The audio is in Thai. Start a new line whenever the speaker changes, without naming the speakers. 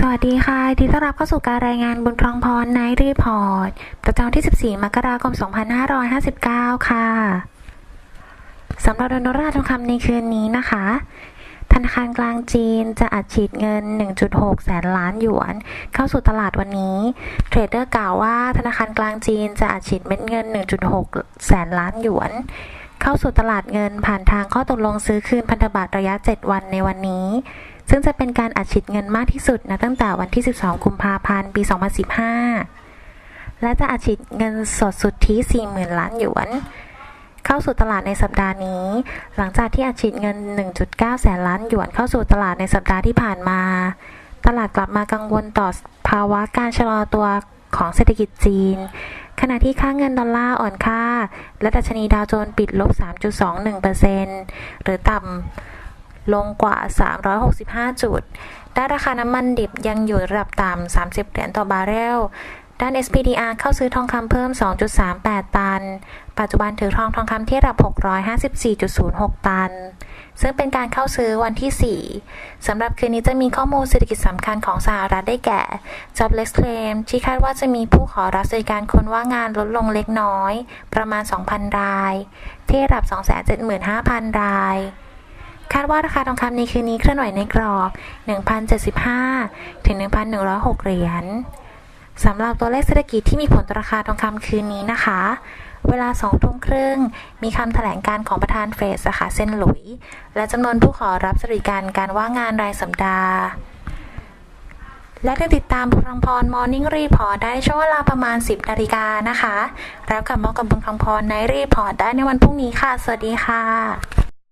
สวัสดีค่ะยินดีต้อนรับเข้าสู่การรายงานบนคลองพรในรีพอร์ต ประจำที่ 14 มกราคม 2559 ค่ะ สำหรับดนราทองคำในคืนนี้นะคะ ธนาคารกลางจีนจะอัดฉีดเงิน 1.6 แสนล้านหยวน เข้าสู่ตลาดวันนี้ เทรดเดอร์กล่าวว่าธนาคารกลางจีนจะอัดฉีดเม็ดเงิน 1.6 แสนล้านหยวนเข้าสู่ตลาดเงินผ่านทางข้อตกลงซื้อคืนพันธบัตรระยะ 7 วันในวันนี้ ซึ่งจะเป็นการอัดฉีดเงินมากที่สุดนะตั้งแต่วันที่ 12 กุมภาพันธ์ ปี 2015 และจะอัดฉีดเงินสดสุทธิ 40,000 ล้านหยวน เข้าสู่ตลาดในสัปดาห์นี้ หลังจากที่อัดฉีดเงิน 1.9 แสนล้านหยวนเข้าสู่ตลาดในสัปดาห์ที่ผ่านมา ตลาดกลับมากังวลต่อภาวะการชะลอตัวของเศรษฐกิจจีน ขณะที่ค่าเงินดอลลาร์อ่อนค่า และดัชนีดาวโจนส์ปิดลบ 3.21%หรือต่ำ ลงกว่า 365 จุด ด้านราคาน้ำมันดิบยังอยู่ระดับต่ำ 30 เหรียญต่อบาร์เรล ด้าน SPDR เข้าซื้อทองคำเพิ่ม 2.38 ตัน ปัจจุบันถือทองทองคำที่ระดับ 654.06 ตัน ซึ่งเป็นการเข้าซื้อวันที่ 4 สำหรับคืนนี้จะมีข้อมูลเศรษฐกิจสำคัญของสหรัฐได้แก่ Jobless Claim ที่คาดว่าจะมีผู้ขอรับสวัสดิการคนว่างงานลดลงเล็กน้อย ประมาณ 2,000 ราย ที่ระดับ 275,000 ราย คาดว่าราคาทองคำในคืนนี้เคลื่อนไหวในกรอบ 1,075 ถึง 1,106 เหรียญสำหรับตัวเลขเศรษฐกิจที่มีผลต่อราคาทองคำคืนนี้นะคะ เวลา2ทุ่มครึ่ง มีคำแถลงการของประธานเฟดสาขาเซนหลุย และจำนวนผู้ขอรับสวัสดิการการว่างงานรายสัปดาห์ และยังติดตามบุญคำพร Morning Report ได้ช่วงเวลาประมาณ 10นาฬิกานะคะ แล้วกลับมากับบุญคำพรในรีพอร์ตได้ในวันพรุ่งนี้ค่ะ สวัสดีค่ะ